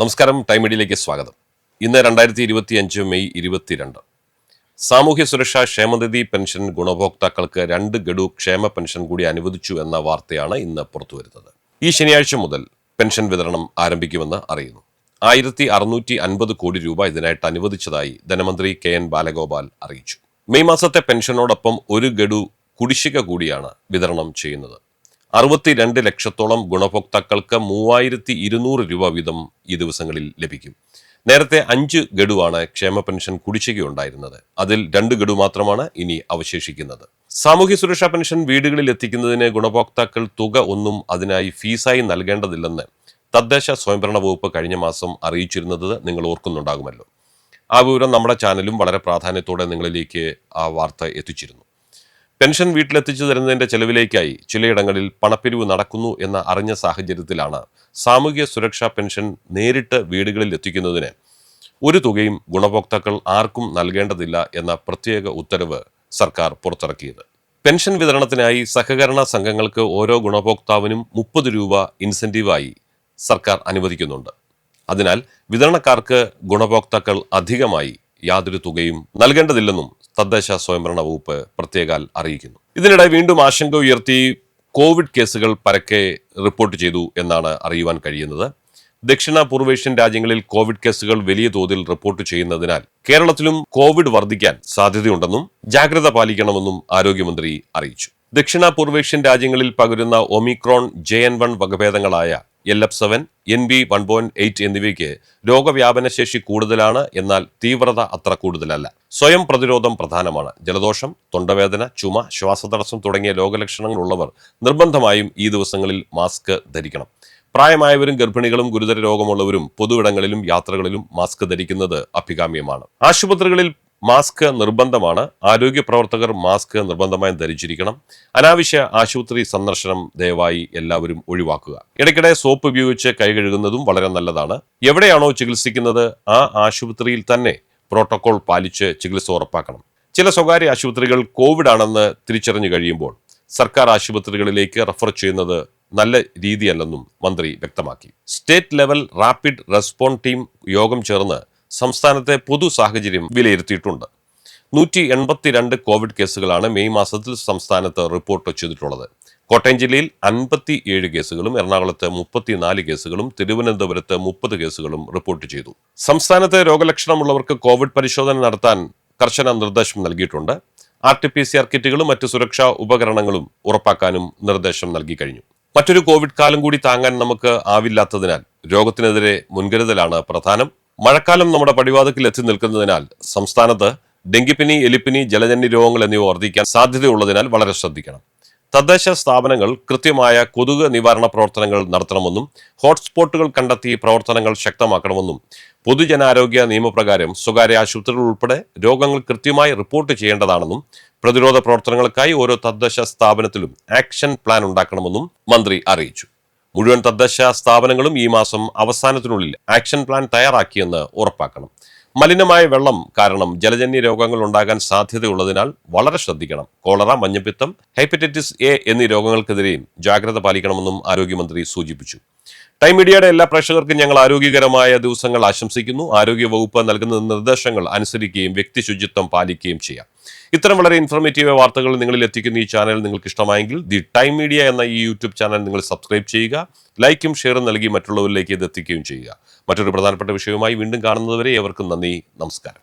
നമസ്കാരം ടൈം മീഡിയയിലേക്ക് സ്വാഗതം. ഇന്ന് രണ്ടായിരത്തി ഇരുപത്തി അഞ്ച് മെയ് ഇരുപത്തിരണ്ട്. സാമൂഹ്യ സുരക്ഷാ ക്ഷേമനിധി പെൻഷൻ ഗുണഭോക്താക്കൾക്ക് രണ്ട് ഗഡു ക്ഷേമ പെൻഷൻ കൂടി അനുവദിച്ചു എന്ന വാർത്തയാണ് ഇന്ന് പുറത്തുവരുന്നത്. ഈ ശനിയാഴ്ച മുതൽ പെൻഷൻ വിതരണം ആരംഭിക്കുമെന്ന് അറിയുന്നു. ആയിരത്തി അറുന്നൂറ്റി അൻപത് കോടി രൂപ ഇതിനായിട്ട് അനുവദിച്ചതായി ധനമന്ത്രി കെ എൻ ബാലഗോപാൽ അറിയിച്ചു. മെയ് മാസത്തെ പെൻഷനോടൊപ്പം ഒരു ഗഡു കുടിശ്ശിക കൂടിയാണ് വിതരണം ചെയ്യുന്നത്. അറുപത്തിരണ്ട് ലക്ഷത്തോളം ഗുണഭോക്താക്കൾക്ക് മൂവായിരത്തി ഇരുന്നൂറ് രൂപ വീതം ഈ ദിവസങ്ങളിൽ ലഭിക്കും. നേരത്തെ അഞ്ച് ഗഡുവാണ് ക്ഷേമ പെൻഷൻ കുടിശ്ശികയുണ്ടായിരുന്നത്. അതിൽ രണ്ട് ഗഡു മാത്രമാണ് ഇനി അവശേഷിക്കുന്നത്. സാമൂഹ്യ സുരക്ഷാ പെൻഷൻ വീടുകളിൽ എത്തിക്കുന്നതിന് ഗുണഭോക്താക്കൾ തുക ഒന്നും അതിനായി ഫീസായി നൽകേണ്ടതില്ലെന്ന് തദ്ദേശ സ്വയംഭരണ വകുപ്പ് കഴിഞ്ഞ മാസം അറിയിച്ചിരുന്നത് നിങ്ങൾ ഓർക്കുന്നുണ്ടാകുമല്ലോ. ആ വിവരം നമ്മുടെ ചാനലും വളരെ പ്രാധാന്യത്തോടെ നിങ്ങളിലേക്ക് ആ വാർത്ത എത്തിച്ചിരുന്നു. പെൻഷൻ വീട്ടിലെത്തിച്ചു തരുന്നതിന്റെ ചെലവിലേക്കായി ചിലയിടങ്ങളിൽ പണപ്പിരിവ് നടക്കുന്നു എന്ന അറിഞ്ഞ സാഹചര്യത്തിലാണ് സാമൂഹ്യ സുരക്ഷാ പെൻഷൻ നേരിട്ട് വീടുകളിൽ എത്തിക്കുന്നതിന് ഒരു തുകയും ഗുണഭോക്താക്കൾ ആർക്കും നൽകേണ്ടതില്ല എന്ന പ്രത്യേക ഉത്തരവ് സർക്കാർ പുറത്തിറക്കിയത്. പെൻഷൻ വിതരണത്തിനായി സഹകരണ സംഘങ്ങൾക്ക് ഓരോ ഗുണഭോക്താവിനും മുപ്പത് രൂപ ഇൻസെന്റീവായി സർക്കാർ അനുവദിക്കുന്നുണ്ട്. അതിനാൽ വിതരണക്കാർക്ക് ഗുണഭോക്താക്കൾ അധികമായി യാതൊരു തുകയും നൽകേണ്ടതില്ലെന്നും തദ്ദേശ സ്വയംഭരണ വകുപ്പ് പ്രത്യേകാൽ അറിയിക്കുന്നു. ഇതിനിടെ വീണ്ടും ആശങ്ക ഉയർത്തി കോവിഡ് കേസുകൾ പരക്കെ റിപ്പോർട്ട് ചെയ്തു എന്നാണ് അറിയുവാൻ കഴിയുന്നത്. ദക്ഷിണ പൂർവേഷ്യൻ രാജ്യങ്ങളിൽ കോവിഡ് കേസുകൾ വലിയ തോതിൽ റിപ്പോർട്ട് ചെയ്യുന്നതിനാൽ കേരളത്തിലും കോവിഡ് വർദ്ധിക്കാൻ സാധ്യതയുണ്ടെന്നും ജാഗ്രത പാലിക്കണമെന്നും ആരോഗ്യമന്ത്രി അറിയിച്ചു. ദക്ഷിണ പൂർവേഷ്യൻ രാജ്യങ്ങളിൽ പകരുന്ന Omicron J N one വകഭേദങ്ങളായ L F seven N B one point eight എന്നിവയ്ക്ക് രോഗവ്യാപന ശേഷി കൂടുതലാണ് എന്നാൽ തീവ്രത അത്ര കൂടുതലല്ല. സ്വയം പ്രതിരോധം പ്രധാനമാണ്. ജലദോഷം തൊണ്ടവേദന ചുമ ശ്വാസതടസ്സം തുടങ്ങിയ രോഗലക്ഷണങ്ങൾ ഉള്ളവർ നിർബന്ധമായും ഈ ദിവസങ്ങളിൽ മാസ്ക് ധരിക്കണം. പ്രായമായവരും ഗർഭിണികളും ഗുരുതര രോഗമുള്ളവരും പൊതുവിടങ്ങളിലും യാത്രകളിലും മാസ്ക് ധരിക്കുന്നത് അഭികാമ്യമാണ്. ആശുപത്രികളിൽ മാസ്ക് നിർബന്ധമാണ്. ആരോഗ്യ പ്രവർത്തകർ മാസ്ക് നിർബന്ധമായും ധരിച്ചിരിക്കണം. അനാവശ്യ ആശുപത്രി സന്ദർശനം ദയവായി എല്ലാവരും ഒഴിവാക്കുക. ഇടയ്ക്കിടെ സോപ്പ് ഉപയോഗിച്ച് കൈ കഴുകുന്നതും വളരെ നല്ലതാണ്. എവിടെയാണോ ചികിത്സിക്കുന്നത് ആ ആശുപത്രിയിൽ തന്നെ പ്രോട്ടോകോൾ പാലിച്ച് ചികിത്സ ഉറപ്പാക്കണം. ചില സ്വകാര്യ ആശുപത്രികൾ കോവിഡ് ആണെന്ന് തിരിച്ചറിഞ്ഞു കഴിയുമ്പോൾ സർക്കാർ ആശുപത്രികളിലേക്ക് റഫർ ചെയ്യുന്നത് നല്ല രീതിയല്ലെന്നും മന്ത്രി വ്യക്തമാക്കി. State level rapid respond team യോഗം ചേർന്ന് സംസ്ഥാനത്തെ പൊതു സാഹചര്യം വിലയിരുത്തിയിട്ടുണ്ട്. നൂറ്റി എൺപത്തിരണ്ട് കോവിഡ് കേസുകളാണ് മെയ് മാസത്തിൽ സംസ്ഥാനത്ത് റിപ്പോർട്ട് ചെയ്തിട്ടുള്ളത്. കോട്ടയം ജില്ലയിൽ അൻപത്തി ഏഴ് കേസുകളും എറണാകുളത്ത് മുപ്പത്തിനാല് കേസുകളും തിരുവനന്തപുരത്ത് മുപ്പത് കേസുകളും റിപ്പോർട്ട് ചെയ്തു. സംസ്ഥാനത്ത് രോഗലക്ഷണമുള്ളവർക്ക് കോവിഡ് പരിശോധന നടത്താൻ കർശന നിർദ്ദേശം നൽകിയിട്ടുണ്ട്. R T P C R കിറ്റുകളും മറ്റ് സുരക്ഷാ ഉപകരണങ്ങളും ഉറപ്പാക്കാനും നിർദ്ദേശം നൽകി കഴിഞ്ഞു. മറ്റൊരു കോവിഡ് കാലം കൂടി താങ്ങാൻ നമുക്ക് ആവില്ലാത്തതിനാൽ രോഗത്തിനെതിരെ മുൻകരുതലാണ് പ്രധാനം. മഴക്കാലം നമ്മുടെ പടിവാതക്കിൽ എത്തി നിൽക്കുന്നതിനാൽ സംസ്ഥാനത്ത് ഡെങ്കിപ്പനി എലിപ്പനി ജലജന്യ രോഗങ്ങൾ എന്നിവ വർദ്ധിക്കാൻ സാധ്യതയുള്ളതിനാൽ വളരെ ശ്രദ്ധിക്കണം. തദ്ദേശ സ്ഥാപനങ്ങൾ കൃത്യമായ കൊതുക് നിവാരണ പ്രവർത്തനങ്ങൾ നടത്തണമെന്നും ഹോട്ട്സ്പോട്ടുകൾ കണ്ടെത്തി പ്രവർത്തനങ്ങൾ ശക്തമാക്കണമെന്നും പൊതുജനാരോഗ്യ നിയമപ്രകാരം സ്വകാര്യ ആശുപത്രികൾ ഉൾപ്പെടെ രോഗങ്ങൾ കൃത്യമായി റിപ്പോർട്ട് ചെയ്യേണ്ടതാണെന്നും പ്രതിരോധ പ്രവർത്തനങ്ങൾക്കായി ഓരോ തദ്ദേശ സ്ഥാപനത്തിലും ആക്ഷൻ പ്ലാൻ ഉണ്ടാക്കണമെന്നും മന്ത്രി അറിയിച്ചു. മുഴുവൻ തദ്ദേശ സ്ഥാപനങ്ങളും ഈ മാസം അവസാനത്തിനുള്ളിൽ ആക്ഷൻ പ്ലാൻ തയ്യാറാക്കിയെന്ന് ഉറപ്പാക്കണം. മലിനമായ വെള്ളം കാരണം ജലജന്യ രോഗങ്ങൾ ഉണ്ടാകാൻ സാധ്യതയുള്ളതിനാൽ വളരെ ശ്രദ്ധിക്കണം. കോളറ മഞ്ഞപ്പിത്തം ഹെപ്പറ്റൈറ്റിസ് എ എന്നീ രോഗങ്ങൾക്കെതിരെയും ജാഗ്രത പാലിക്കണമെന്നും ആരോഗ്യമന്ത്രി സൂചിപ്പിച്ചു. ടൈം മീഡിയയുടെ എല്ലാ പ്രേക്ഷകർക്കും ഞങ്ങൾ ആരോഗ്യകരമായ ദിവസങ്ങൾ ആശംസിക്കുന്നു. ആരോഗ്യ വകുപ്പ് നൽകുന്ന നിർദ്ദേശങ്ങൾ അനുസരിക്കുകയും വ്യക്തി ശുചിത്വം പാലിക്കുകയും ചെയ്യാം. ഇത്തരം വളരെ ഇൻഫോർമേറ്റീവ് വാർത്തകൾ നിങ്ങളിൽ എത്തിക്കുന്ന ഈ ചാനൽ നിങ്ങൾക്ക് ഇഷ്ടമായെങ്കിൽ ദി ടൈം മീഡിയ എന്ന ഈ യൂട്യൂബ് ചാനൽ നിങ്ങൾ സബ്സ്ക്രൈബ് ചെയ്യുക ലൈക്കും ഷെയറും നൽകി മറ്റുള്ളവരിലേക്ക് ഇത് എത്തിക്കുകയും ചെയ്യുക. മറ്റൊരു പ്രധാനപ്പെട്ട വിഷയവുമായി വീണ്ടും കാണുന്നതുവരെ ഏവർക്കും നന്ദി നമസ്കാരം.